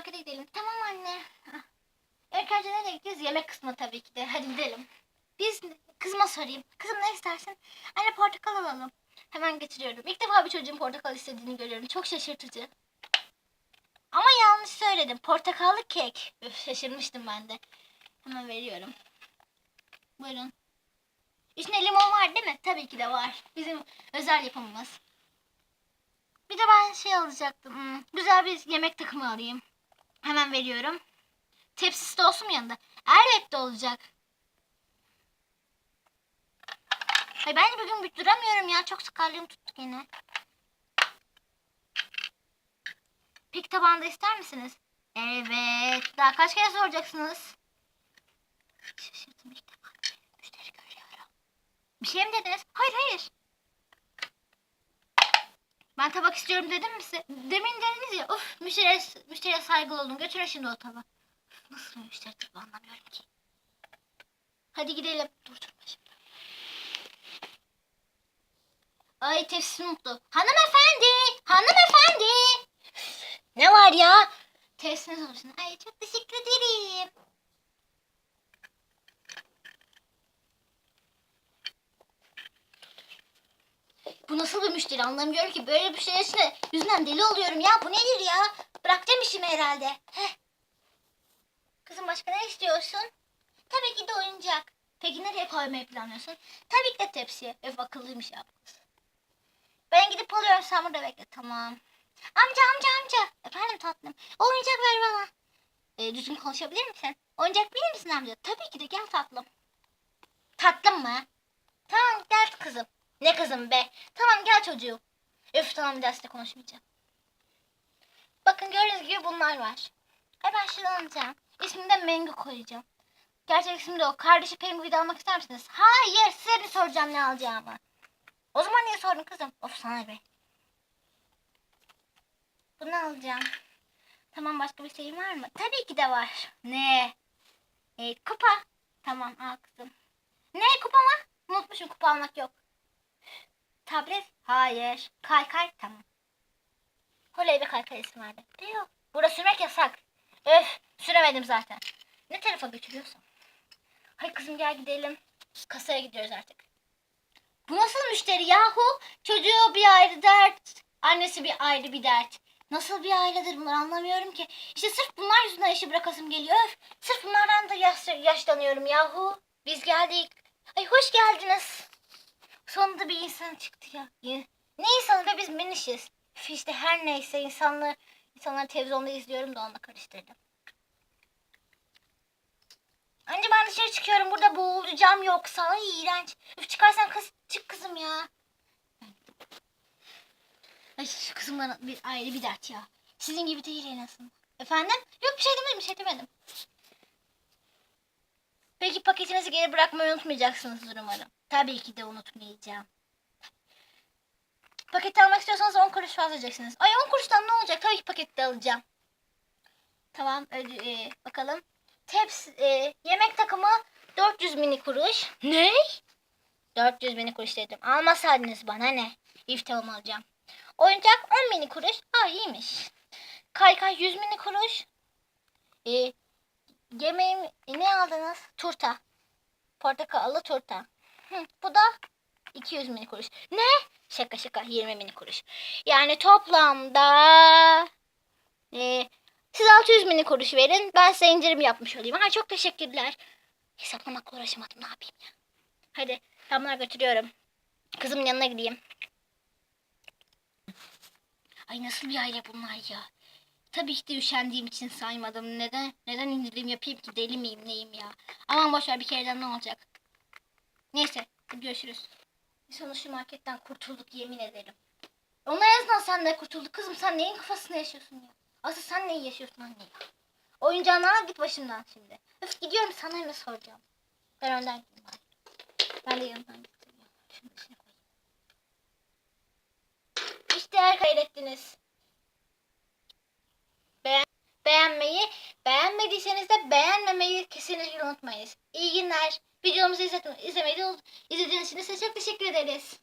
markete gidelim. Tamam anne. Ah. İlk önce nereye gideceğiz? Yemek kısmı tabii ki de. Hadi gidelim. Biz kızıma sorayım. Kızım ne istersin? Anne portakal alalım. Hemen getiriyorum. İlk defa bir çocuğun portakal istediğini görüyorum. Çok şaşırtıcı. Ama yanlış söyledim. Portakallı kek. Üf, şaşırmıştım ben de. Hemen veriyorum. Buyurun. İçinde limon var değil mi? Tabii ki de var. Bizim özel yapımımız. Bir de ben şey alacaktım. hmm, güzel bir yemek takımı alayım. Hemen veriyorum. Tepsisi de olsun mu yanında? Elbette olacak. Ay ben bugün bir duramıyorum ya. Çok sıkarlığım tuttu yine. Pik tabağında ister misiniz? Evet. Daha kaç kere soracaksınız? Şaşırdım ilk. Müşteri görüyorum. Bir şey mi dediniz? Hayır hayır. Ben tabak istiyorum dedim mi size? Demin dediniz ya. Of müşteriye, müşteriye saygılı olun. Götürün şimdi o tabağı. Nasıl bir müşteri tabii anlamıyorum ki. Hadi gidelim. Dur durma şimdi. Ay tepsi mutlu. Hanımefendi! Hanımefendi! Ne var ya? Tepsiniz olsun. Ay çok teşekkür ederim. Bu nasıl bir müşteri anlamıyorum ki. Böyle bir müşterisine yüzünden deli oluyorum ya. Bu nedir ya? Bırakacağım işimi herhalde. Heh. Kızım başka ne istiyorsun? Tabii ki de oyuncak. Peki nereye koymayı planlıyorsun? Tabii ki de tepsiye. Öf akıllıymış ya. Ben gidip alıyorum sen burada bekle. Tamam. Amca amca amca. Efendim tatlım. Oyuncak ver bana. E, düzgün konuşabilir misin? Oyuncak bilir misin amca? Tabii ki de gel tatlım. Tatlım mı? Tamam gel kızım. Ne kızım be? Tamam gel çocuğum. Üf tamam bir sizinle konuşmayacağım. Bakın gördüğünüz gibi bunlar var. Ay ben şuradan alacağım. İsmini de Mango koyacağım. Gerçek ismi de o. Kardeşi Penguin'i de almak ister misiniz? Hayır size mi soracağım ne alacağımı? O zaman niye sordun kızım? Of sana be. Bunu alacağım. Tamam başka bir şeyin var mı? Tabii ki de var. Ne? E, kupa. Tamam al kızım. Ne kupa mı? Unutmuşum kupa almak yok. Tablet? Hayır. Kaykay? Tamam. Oley bir kaykay. De yok. Burada sürmek yasak. Öf süremedim zaten. Ne tarafa götürüyorsun? Hay kızım gel gidelim. Kasaya gidiyoruz artık. Bu nasıl müşteri yahu? Çocuğu bir ayrı dert. Annesi bir ayrı bir dert. Nasıl bir ailedir bunlar anlamıyorum ki. İşte sırf bunlar yüzünden işi bırakasım geliyor. Öf, sırf bunlardan da yaş, yaşlanıyorum yahu. Biz geldik. Ay hoş geldiniz. Sonunda bir insan çıktı ya. Ne insanı be biz minişiz. İşte her neyse insanlar, insanları televizyonda izliyorum da onunla karıştırdım. Anne ben dışarı çıkıyorum burada boğulacağım yoksa. Ay iğrenç. Üf çıkarsan kız çık kızım ya. Ay şu kızım bana bir ayrı bir dert ya. Sizin gibi değil en azından. Efendim? Yok bir şey demedim bir şey demedim. Peki paketinizi geri bırakmayı unutmayacaksınızdır umarım. Tabii ki de unutmayacağım. Paketi almak istiyorsanız 10 kuruş fazla alacaksınız. Ay 10 kuruştan ne olacak? Tabii ki pakette alacağım. Tamam e, bakalım. Teps, e, yemek takımı 400 mini kuruş. Ne? 400 mini kuruş dedim. Almasaydınız bana ne? Tamam alacağım. Oyuncak 10 mini kuruş. Aa iyiymiş. Kaykay 100 mini kuruş. E, yemeğim ne aldınız? Turta. Portakallı turta. Bu da 200 mini kuruş. Ne? Şaka şaka 20 mini kuruş. Yani toplamda e, siz 600 mini kuruş verin. Ben size indirim yapmış olayım. Ha, çok teşekkürler. Hesaplamakla uğraşamadım. Ne yapayım ya? Hadi ben bunları götürüyorum. Kızımın yanına gideyim. Ay nasıl bir aile bunlar ya? Tabii ki de üşendiğim için saymadım. Neden neden indirim yapayım ki? Deli miyim neyim ya? Aman boşver bir kereden ne olacak? Neyse görüşürüz. Sonra şu marketten kurtulduk yemin ederim. Onlar en sen de kurtulduk. Kızım sen neyin kafasında yaşıyorsun ya? Asıl sen neyi yaşıyorsun anne ya? Oyuncağını al git başımdan şimdi. Öf gidiyorum sana ne soracağım. Ben önden gideyim bari. Ben de yanından ya. Şunu içine koyayım. İşte yer kaydettiniz. Beğen beğenmeyi, beğenmediyseniz de beğenmemeyi kesinlikle unutmayınız. İyi günler. Videomuzu izle izlemeyi de izlediğiniz için size çok teşekkür ederiz.